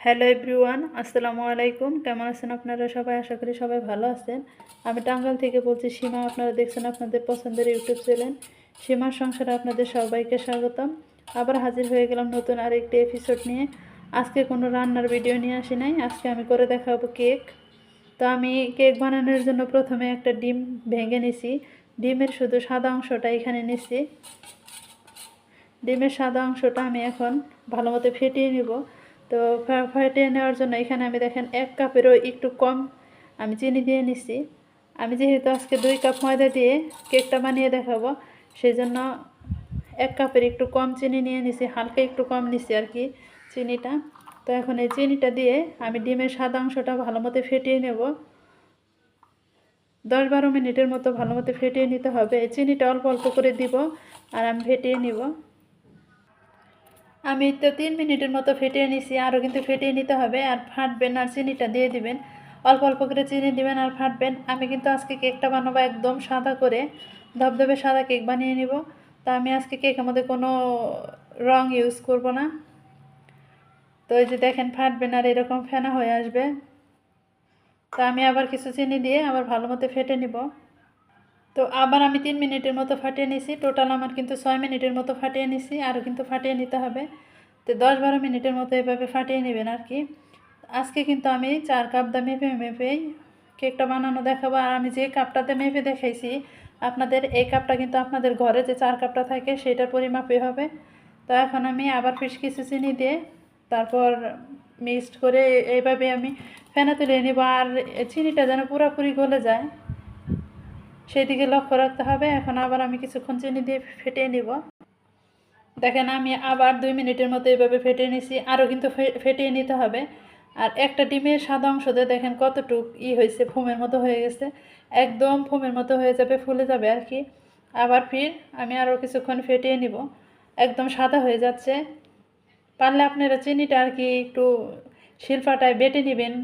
Hello everyone আসসালামু আলাইকুম। কেমন আছেন আপনারা সবাই? আশা করি সবাই ভালো আছেন। আমি টাঙ্গাল থেকে বলছি, সীমা, আপনারা দেখছেন আপনাদের পছন্দের ইউটিউব চ্যানেল। সীমার সংসারে আপনাদের সবাইকে স্বাগতম। আবার হাজির হয়ে গেলাম নতুন আরেকটি এপিসোড নিয়ে। আজকে কোনো রান্নার ভিডিও নিয়ে আসি নাই। আজকে আমি করে দেখাবো কেক। তো আমি কেক বানানোর জন্য প্রথমে একটা ডিম ভেঙে নিছি। ডিমের শুধু সাদা অংশটা এখানে নিছি। ডিমের সাদা অংশটা আমি এখন ভালো মতো ফেটিয়ে নিব। তো ফেটিয়ে নেওয়ার জন্য এখানে আমি দেখেন এক কাপেরও একটু কম আমি চিনি দিয়ে নিছি। আমি যেহেতু আজকে দুই কাপ ময়দা দিয়ে কেকটা বানিয়ে দেখাবো সেই জন্য এক কাপের একটু কম চিনি নিয়ে নিছি, হালকা একটু কম নিছি আর কি চিনিটা। তো এখন এই চিনিটা দিয়ে আমি ডিমের সাদা অংশটা ভালো মতো ফেটিয়ে নেব। দশ বারো মিনিটের মতো ভালো মতো ফেটিয়ে নিতে হবে। চিনিটা অল্প অল্প করে দিব আর আমি ফেটিয়ে নিব। আমি তো তিন মিনিটের মতো ফেটিয়ে নিছি আরও কিন্তু ফেটিয়ে নিতে হবে। আর ফাটবেন আর চিনিটা দিয়ে দিবেন। অল্প অল্প করে চিনি দিবেন আর ফাটবেন। আমি কিন্তু আজকে কেকটা বানাবো একদম সাদা করে। ধবধবে সাদা কেক বানিয়ে নিব। তা আমি আজকে কেকের মধ্যে কোনো রং ইউজ করব না। তো এই যে দেখেন ফাটবেন আর এরকম ফেনা হয়ে আসবে। তো আমি আবার কিছু চিনি দিয়ে আবার ভালো মতো ফেটে নিব। তো আবার আমি তিন মিনিটের মতো ফাটিয়ে নিছি। টোটাল আমার কিন্তু ছয় মিনিটের মতো ফাটিয়ে নিছি, আরও কিন্তু ফাটিয়ে নিতে হবে। তো দশ বারো মিনিটের মতো এভাবে ফাটিয়ে নেবেন আর কি। আজকে কিন্তু আমি চার কাপ দা মেপে মেপেই কেকটা বানানো দেখাবো। আর আমি যে কাপটাতে মেপে দেখাইছি, আপনাদের এই কাপটা কিন্তু আপনাদের ঘরে যে চার কাপটা থাকে সেটার পরিমাপে হবে। তো এখন আমি আবার ফিস কিছু চিনি দিয়ে তারপর মিক্সড করে এইভাবে আমি ফেনা তুলে নেব। আর চিনিটা যেন পুরোপুরি গলে যায় সেই দিকে লক্ষ্য রাখতে হবে। এখন আবার আমি কিছুক্ষণ চিনি দিয়ে ফেটিয়ে নিব। দেখেন, আমি আবার দুই মিনিটের মতো এইভাবে ফেটিয়ে নিছি। আরও কিন্তু ফেটিয়ে নিতে হবে। আর একটা ডিমের সাদা অংশতে দেখেন কতটুক ই হয়েছে, ফোমের মতো হয়ে গেছে। একদম ফোমের মতো হয়ে যাবে, ফুলে যাবে আর কি। আবার ফির আমি আরও কিছুক্ষণ ফেটিয়ে নিব। একদম সাদা হয়ে যাচ্ছে। পারলে আপনারা চিনিটা আর কি একটু শিল্পাটায় বেটে নেবেন,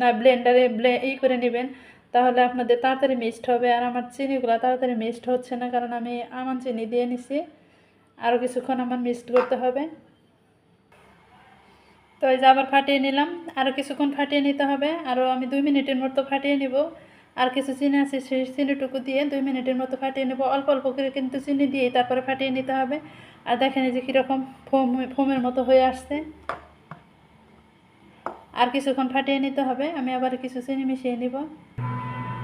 না ব্লেন্ডারে ব্লে ই করে নেবেন। তাহলে আপনাদের তাড়াতাড়ি মিক্সড হবে আর আমার চিনিগুলো তাড়াতাড়ি মিক্সড হচ্ছে না, কারণ আমি আমন চিনি দিয়ে নিছি। আরও কিছুক্ষণ আমার মিক্সড করতে হবে। তো এই যে আবার ফাটিয়ে নিলাম আরও কিছুক্ষণ ফাটিয়ে নিতে হবে। আরও আমি দুই মিনিটের মতো ফাটিয়ে নিব। আর কিছু চিনি আছে সেই চিনিটুকু দিয়ে দুই মিনিটের মতো ফাটিয়ে নেব। অল্প অল্প করে কিন্তু চিনি দিয়ে তারপরে ফাটিয়ে নিতে হবে। আর দেখেন যে কীরকম ফোম, ফোমের মতো হয়ে আসছে। আর কিছুক্ষণ ফাটিয়ে নিতে হবে। আমি আবার কিছু চিনি মিশিয়ে নিব।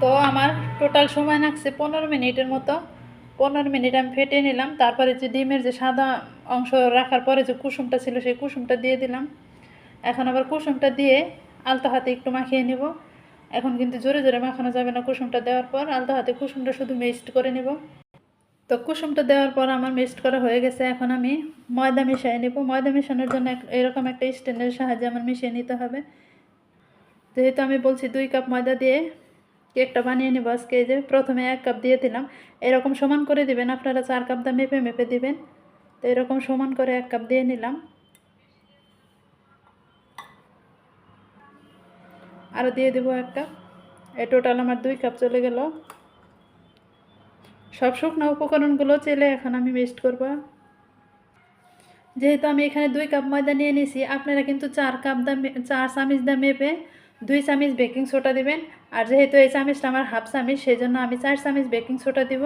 তো আমার টোটাল সময় লাগছে পনেরো মিনিটের মতো। পনেরো মিনিট আমি ফেটে নিলাম, তারপরে যে ডিমের যে সাদা অংশ রাখার পরে যে কুসুমটা ছিল সেই কুসুমটা দিয়ে দিলাম। এখন আবার কুসুমটা দিয়ে আলতো হাতে একটু মাখিয়ে নিব। এখন কিন্তু জোরে জোরে মাখানো যাবে না কুসুমটা দেওয়ার পর, আলতো হাতে কুসুমটা শুধু মিক্সড করে নিব। তো কুসুমটা দেওয়ার পর আমার মিক্সড করা হয়ে গেছে, এখন আমি ময়দা মিশিয়ে নিব। ময়দা মেশানোর জন্য এরকম একটা স্ট্যান্ডের সাহায্যে আমার মিশিয়ে নিতে হবে। যেহেতু আমি বলছি দুই কাপ ময়দা দিয়ে কেকটা বানিয়ে নেব আজকে, এই যে প্রথমে এক কাপ দিয়ে দিলাম। এরকম সমান করে দিবেন, আপনারা চার কাপ দা মেপে মেপে দিবেন। তো এরকম সমান করে এক কাপ দিয়ে নিলাম। আরও দিয়ে দেবো এক কাপ। এই টোটাল আমার দুই কাপ চলে গেল। সব শুকনো উপকরণগুলো চেলে এখন আমি মিক্সড করব। যেহেতু আমি এখানে দুই কাপ ময়দা নিয়ে নিয়েছি আপনারা কিন্তু চার কাপ দা চার চামিচ দা মেপে দুই চামিচ বেকিং সোডা দিবেন। আর যেহেতু এই চামিচটা আমার হাফ চামিচ সেই জন্য আমি চার চামিচ বেকিং সোডা দিব।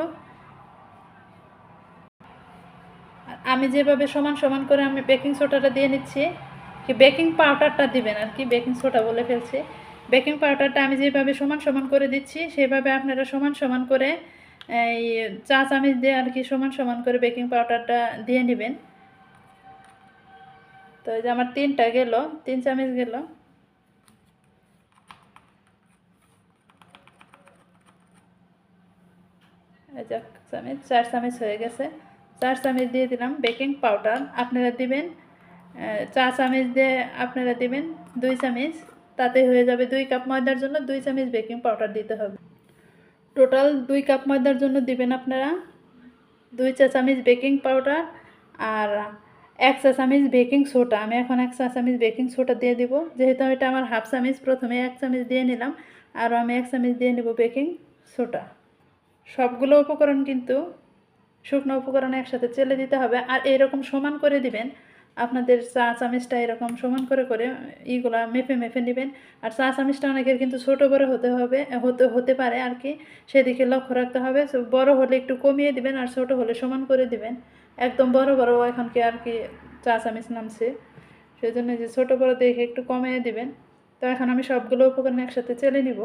আমি যেভাবে সমান সমান করে আমি বেকিং সোডাটা দিয়ে নিচ্ছি, কি বেকিং পাউডারটা দিবেন আর কি, বেকিং সোডা বলে ফেলছি। বেকিং পাউডারটা আমি যেভাবে সমান সমান করে দিচ্ছি, সেভাবে আপনারা সমান সমান করে, এই চা চামিচ দিয়ে আর কি সমান সমান করে বেকিং পাউডারটা দিয়ে নেবেন। তো এই যে আমার তিনটা গেল, তিন চামচ গেল এই যে এক চামচ চার চামচ হয়ে গেছে। চার চামচ দিয়ে দিলাম বেকিং পাউডার। আপনারা দিবেন চা চামচ দিয়ে আপনারা দিবেন দুই চামচ। তাতে হয়ে যাবে দুই কাপ ময়দার জন্য দুই চামচ বেকিং পাউডার দিতে হবে। টোটাল দুই কাপ ময়দার জন্য দিবেন আপনারা দুই চা চামচ বেকিং পাউডার আর এক চা চামচ বেকিং সোডা। আমি এখন এক চা চামচ বেকিং সোডা দিয়ে দিব। যেহেতু এটা আমার হাফ চামচ, প্রথমে এক চামচ দিয়ে নিলাম। আর আমি এক চামচ দিয়ে নেব বেকিং সোডা। সবগুলো উপকরণ কিন্তু শুকনো উপকরণ একসাথে চেলে দিতে হবে। আর এরকম সমান করে দিবেন। আপনাদের চা চামচটা এরকম সমান করে করে ইগুলা মেপে মেপে নেবেন। আর চা চামচটা অনেকের কিন্তু ছোটো বড় হতে হবে, হতে হতে পারে আর কি। সেদিকে লক্ষ্য রাখতে হবে। বড় হলে একটু কমিয়ে দিবেন আর ছোট হলে সমান করে দিবেন। একদম বড় বড় এখন কি আর কি চা চামচ নামছে। সেই জন্য যে ছোটো, বড় দেখে একটু কমিয়ে দিবেন। তো এখন আমি সবগুলো উপকরণ একসাথে চেলে নিব।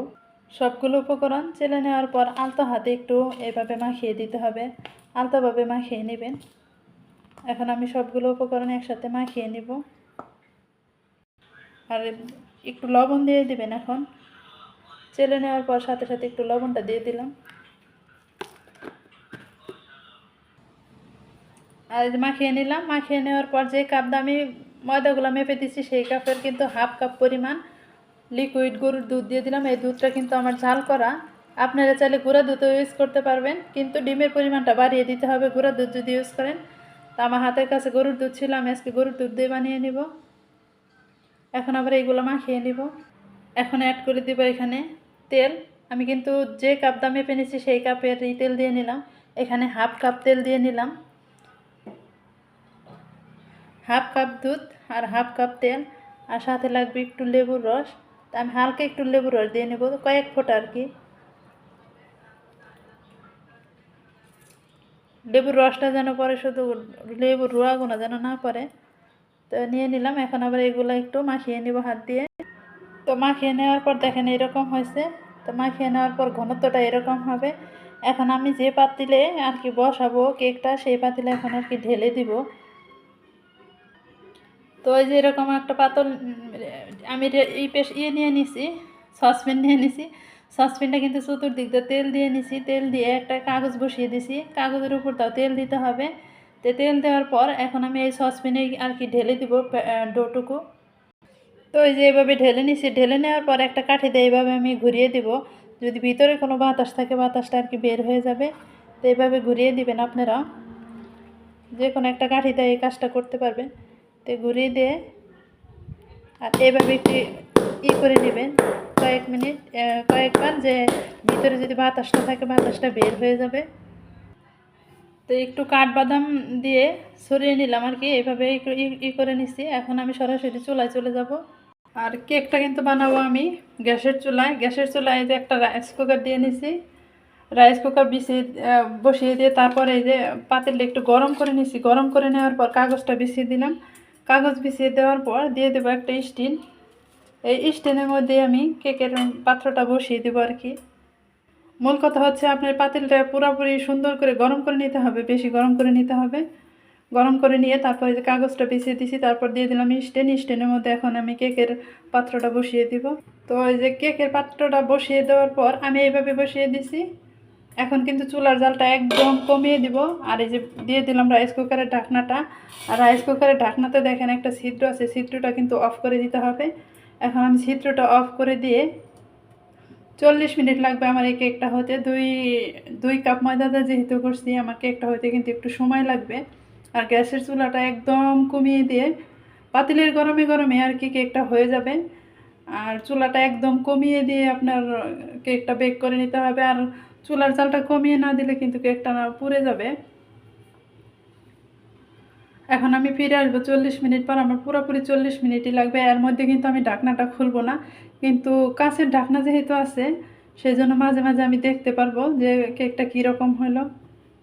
সবগুলো উপকরণ চেলে নেওয়ার পর আলতো হাতে একটু এভাবে মাখিয়ে দিতে হবে। আলতোভাবে মাখিয়ে নেবেন। এখন আমি সবগুলো উপকরণ একসাথে মাখিয়ে নিব। আর একটু লবণ দিয়ে দিবেন এখন। চেলে নেওয়ার পর সাথে সাথে একটু লবণটা দিয়ে দিলাম। আর মাখিয়ে নিলাম। মাখিয়ে নেওয়ার পর যে কাপ দামি ময়দাগুলো মেপে দিচ্ছি, সেই কাপের কিন্তু হাফ কাপ পরিমাণ লিকুইড গরুর দুধ দিয়ে দিলাম। এই দুধটা কিন্তু আমার ঝাল করা। আপনারা চাইলে গুঁড়া দুধও ইউজ করতে পারবেন, কিন্তু ডিমের পরিমাণটা বাড়িয়ে দিতে হবে। গুঁড়া দুধ যদি ইউজ করেন, তা আমার হাতের কাছে গরুর দুধ ছিল, আমি আজকে গরুর দুধ দিয়ে বানিয়ে নিব। এখন আবার এইগুলো মাখিয়ে নিব। এখন অ্যাড করে দিব এখানে তেল। আমি কিন্তু যে কাপ দামে পেনেছি, সেই কাপের এই তেল দিয়ে নিলাম। এখানে হাফ কাপ তেল দিয়ে নিলাম। হাফ কাপ দুধ আর হাফ কাপ তেল। আর সাথে লাগবে একটু লেবুর রস। আমি হালকা একটু লেবুর রস দিয়ে নেব, কয়েক ফোঁটা আর কি। লেবুর রসটা যেন পরে শুধু লেবুর রোয়াগুলো যেন না পড়ে তো নিয়ে নিলাম, এখন আবার এগুলো একটু মাখিয়ে নিব হাত দিয়ে। তো মাখিয়ে নেওয়ার পর দেখেন এরকম হয়েছে। তো মাখিয়ে নেওয়ার পর ঘনত্বটা এরকম হবে। এখন আমি যে পাতিলে আর কি বসাবো কেকটা, সেই পাতিলে এখন আর কি ঢেলে দিব। তো ওই যে এরকম একটা পাতল আমি এই পেশ ইয়ে নিয়ে নিছি, সসপ্যান নিয়ে নিছি। সসপ্যানটা কিন্তু চতুর্দিক দিয়ে তেল দিয়ে নিছি, তেল দিয়ে একটা কাগজ বসিয়ে দিছি। কাগজের উপর তাও তেল দিতে হবে। তো তেল দেওয়ার পর এখন আমি এই সসপ্যানে আর কি ঢেলে দিব ডোটুকু। তো এই যে এভাবে ঢেলে নিছি। ঢেলে নেওয়ার পর একটা কাঠি দিয়ে এইভাবে আমি ঘুরিয়ে দিব। যদি ভিতরে কোনো বাতাস থাকে, বাতাসটা আর কি বের হয়ে যাবে। তো এইভাবে ঘুরিয়ে দিবেন আপনারা। যে কোনো একটা কাঠি কাঠিতে এই কাজটা করতে পারবেন। তো ঘুরিয়ে দিয়ে আর এভাবে একটু ই করে নেবেন। কয়েক মিনিট কয়েকবার যে ভিতরে যদি বাতাসটা থাকে, বাতাসটা বের হয়ে যাবে। তো একটু কাঠবাদাম দিয়ে সরিয়ে নিলাম আর কি, এভাবে ই- করে নিছি। এখন আমি সরাসরি চুলায় চলে যাব। আর কেকটা কিন্তু বানাবো আমি গ্যাসের চুলায়। গ্যাসের চুলায় যে একটা রাইস কুকার দিয়ে নিছি। রাইস কুকার বিছিয়ে বসিয়ে দিয়ে তারপরে এই যে পাতিলটা একটু গরম করে নিছি। গরম করে নেওয়ার পর কাগজটা বিছিয়ে দিলাম। কাগজ বিছিয়ে দেওয়ার পর দিয়ে দেবো একটা স্টিন এই স্টিনের মধ্যে আমি কেকের পাত্রটা বসিয়ে দেবো আর কি। মূল কথা হচ্ছে আপনার পাতিলটা পুরোপুরি সুন্দর করে গরম করে নিতে হবে, বেশি গরম করে নিতে হবে। গরম করে নিয়ে তারপরে যে কাগজটা বিছিয়ে দিছি, তারপর দিয়ে দিলাম স্টেন। স্টেনের মধ্যে এখন আমি কেকের পাত্রটা বসিয়ে দিব। তো ওই যে কেকের পাত্রটা বসিয়ে দেওয়ার পর আমি এইভাবে বসিয়ে দিছি। এখন কিন্তু চুলার জালটা একদম কমিয়ে দিব। আর এই যে দিয়ে দিলাম রাইস কুকারের ঢাকনাটা। আর রাইস কুকারের ঢাকনাতে দেখেন একটা ছিদ্র আছে, ছিদ্রটা কিন্তু অফ করে দিতে হবে। এখন আমি ছিদ্রটা অফ করে দিয়ে চল্লিশ মিনিট লাগবে আমার এই কেকটা হতে। দুই দুই কাপ ময়দাটা যেহেতু করছি, আমার কেকটা হতে কিন্তু একটু সময় লাগবে। আর গ্যাসের চুলাটা একদম কমিয়ে দিয়ে পাতিলের গরমে গরমে আর কি কেকটা হয়ে যাবে। আর চুলাটা একদম কমিয়ে দিয়ে আপনার কেকটা বেক করে নিতে হবে। আর চুলার চালটা কমিয়ে না দিলে কিন্তু কেকটা না পুড়ে যাবে। এখন আমি ফিরে আসব চল্লিশ মিনিট পর, আমার পুরোপুরি চল্লিশ মিনিটই লাগবে। এর মধ্যে কিন্তু আমি ঢাকনাটা খুলবো না, কিন্তু কাছের ঢাকনা যেহেতু আছে সেই জন্য মাঝে মাঝে আমি দেখতে পারব যে কেকটা কীরকম হলো।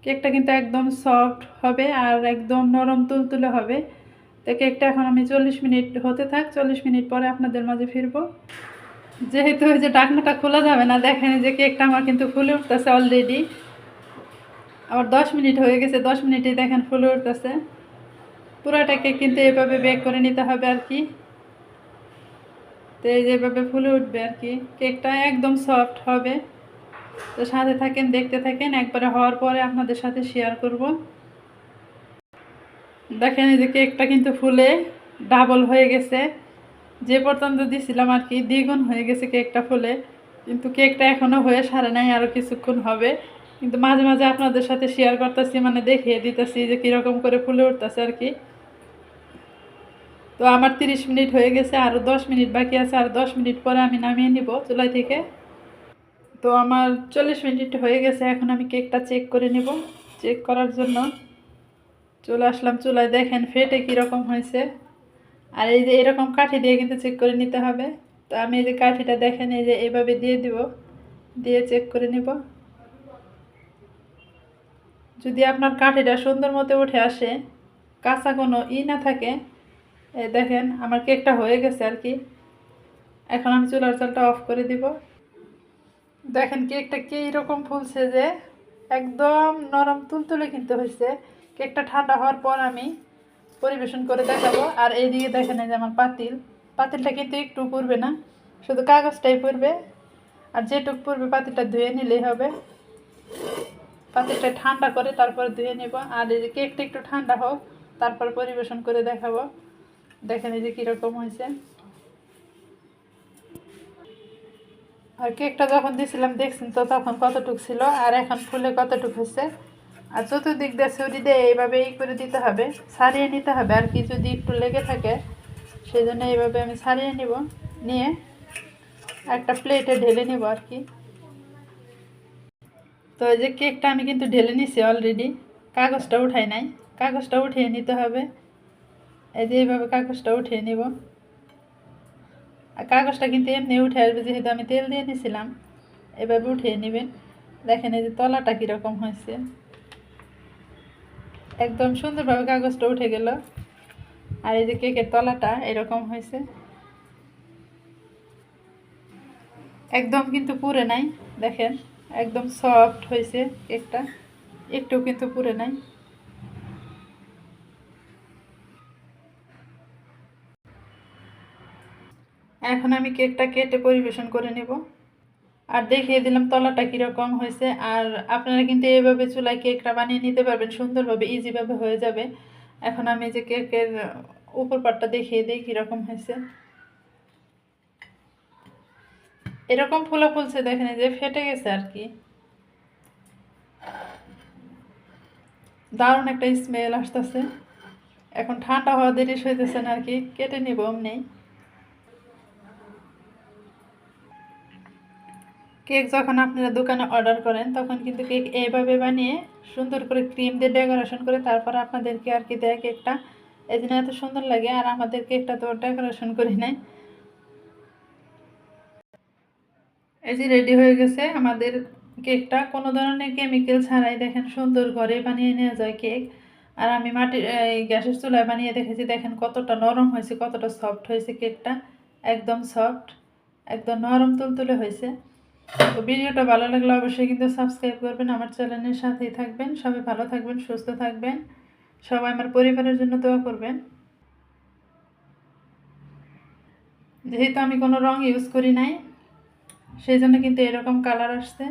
কেকটা কিন্তু একদম সফট হবে আর একদম নরম তুলতুলে হবে। তো কেকটা এখন আমি চল্লিশ মিনিট হতে থাক, চল্লিশ মিনিট পরে আপনাদের মাঝে ফিরবো। যেহেতু ওই যে ঢাকনাটা খোলা যাবে না, দেখেন যে কেকটা আমার কিন্তু ফুলে উঠতেছে অলরেডি আবার দশ মিনিট হয়ে গেছে, দশ মিনিটে দেখেন ফুলে উঠতেছে। পুরোটা কেক কিন্তু এভাবে বেক করে নিতে হবে আর কি। তো এই যেভাবে ফুলে উঠবে আর কি। কেকটা একদম সফট হবে। তো সাথে থাকেন, দেখতে থাকেন, একবারে হওয়ার পরে আপনাদের সাথে শেয়ার করব। দেখেন এই যে কেকটা কিন্তু ফুলে ডাবল হয়ে গেছে। যে পর্যন্ত দিছিলাম আর কি, দ্বিগুণ হয়ে গেছে কেকটা ফুলে। কিন্তু কেকটা এখনও হয়ে সারে নাই আরও কিছুক্ষণ হবে। কিন্তু মাঝে মাঝে আপনাদের সাথে শেয়ার করতেছি মানে দেখিয়ে দিতেছি যে কীরকম করে ফুলে উঠতেছে আর কি। তো আমার তিরিশ মিনিট হয়ে গেছে আরও দশ মিনিট বাকি আছে, আর দশ মিনিট পরে আমি নামিয়ে নিব চুলাই থেকে। তো আমার চল্লিশ মিনিট হয়ে গেছে, এখন আমি কেকটা চেক করে নিব। চেক করার জন্য চলে আসলাম চুলায়, দেখেন ফেটে কীরকম হয়েছে। আর এই যে এরকম কাঠি দিয়ে কিন্তু চেক করে নিতে হবে। তো আমি এই যে কাঠিটা দেখেন, এই যে এভাবে দিয়ে দিব, দিয়ে চেক করে নিব। যদি আপনার কাঠিটা সুন্দর মতো উঠে আসে, কাঁচা কোনো ই না থাকে এই দেখেন আমার কেকটা হয়ে গেছে আর কি। এখন আমি চুলার জলটা অফ করে দিব। দেখেন কেকটা কি রকম ফুলছে যে, একদম নরম তুলতুলে কিন্তু হয়েছে। কেকটা ঠান্ডা হওয়ার পর আমি পরিবেশন করে দেখাবো। আর এইদিকে দেখেন এই যে আমার পাতিল। পাতিলটা কিন্তু একটু পড়বে না, শুধু কাগজটাই পড়বে আর যেটুক পড়বে পাতিলটা ধুয়ে নিলেই হবে। পাতিলটা ঠান্ডা করে তারপর ধুয়ে নেব। আর এই যে কেকটা একটু ঠান্ডা হোক, তারপর পরিবেশন করে দেখাবো। দেখেন এই যে কীরকম হয়েছে। আর কেকটা যখন দিয়েছিলাম দেখছেন তো তখন কতটুক ছিল, আর এখন ফুলে কতটুক হয়েছে। আর চতুর্দিক দিয়ে ছুরি দিয়ে এইভাবে এই করে দিতে হবে সারিয়ে নিতে হবে। আর কি যদি একটু লেগে থাকে সেই জন্য এইভাবে আমি সারিয়ে নিব, নিয়ে একটা প্লেটে ঢেলে নেব আর কি। তো এই যে কেকটা আমি কিন্তু ঢেলে নিছি অলরেডি কাগজটা উঠাই নাই। কাগজটা উঠিয়ে নিতে হবে। এই যে এইভাবে কাগজটা উঠিয়ে নিব। আর কাগজটা কিন্তু এমনি উঠে আসবে, যেহেতু আমি তেল দিয়ে নিয়েছিলাম এভাবে উঠিয়ে নেবেন। দেখেন এই যে তলাটা কীরকম হয়েছে। একদম সুন্দরভাবে কাগজটা উঠে গেল। আর এই যে কেকের তলাটা এরকম হয়েছে। একদম কিন্তু পুরে নাই, দেখেন। একদম সফট হয়েছে কেকটা একটু কিন্তু পুরে নাই। এখন আমি কেকটা কেটে পরিবেশন করে নেব। আর দেখিয়ে দিলাম তলাটা কীরকম হয়েছে। আর আপনারা কিন্তু এইভাবে চুলায় কেকটা বানিয়ে নিতে পারবেন, সুন্দরভাবে ইজিভাবে হয়ে যাবে। এখন আমি যে কেকের উপর পাটটা দেখিয়ে দিই কীরকম হয়েছে। এরকম ফুলা ফুলছে দেখেন যে ফেটে গেছে আর কি। দারুণ একটা স্মেল আসতেছে। এখন ঠান্ডা হওয়া দেরি হইতেছে না আর কি, কেটে নিব অমনি। কেক যখন আপনারা দোকানে অর্ডার করেন, তখন কিন্তু কেক এইভাবে বানিয়ে সুন্দর করে ক্রিম দিয়ে ডেকোরেশন করে তারপর আপনাদেরকে আর কি দেয় কেকটা। এই জন্য এত সুন্দর লাগে আর আমাদের কেকটা তো ডেকোরেশন করি নাই। এই যে রেডি হয়ে গেছে আমাদের কেকটা। কোনো ধরনের কেমিক্যাল ছাড়াই দেখেন সুন্দর ঘরে বানিয়ে নেওয়া যায় কেক। আর আমি এই গ্যাসের চুলায় বানিয়ে দেখেছি, দেখেন কতটা নরম হয়েছে, কতটা সফট হয়েছে কেকটা। একদম সফট একদম নরম তুলতুলে হয়েছে। তো ভিডিওটা ভালো লাগলে অবশ্যই কিন্তু সাবস্ক্রাইব করবেন, আমার চ্যানেলের সাথেই থাকবেন। সবাই ভালো থাকবেন, সুস্থ থাকবেন। সবাই আমার পরিবারের জন্য দোয়া করবেন। যেহেতু আমি কোনো রং ইউজ করি নাই সেই জন্য কিন্তু এরকম কালার আসছে।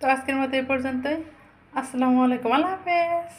তো আজকের মতো এই পর্যন্তই। আসসালামু আলাইকুম, আল্লাহ হাফেজ।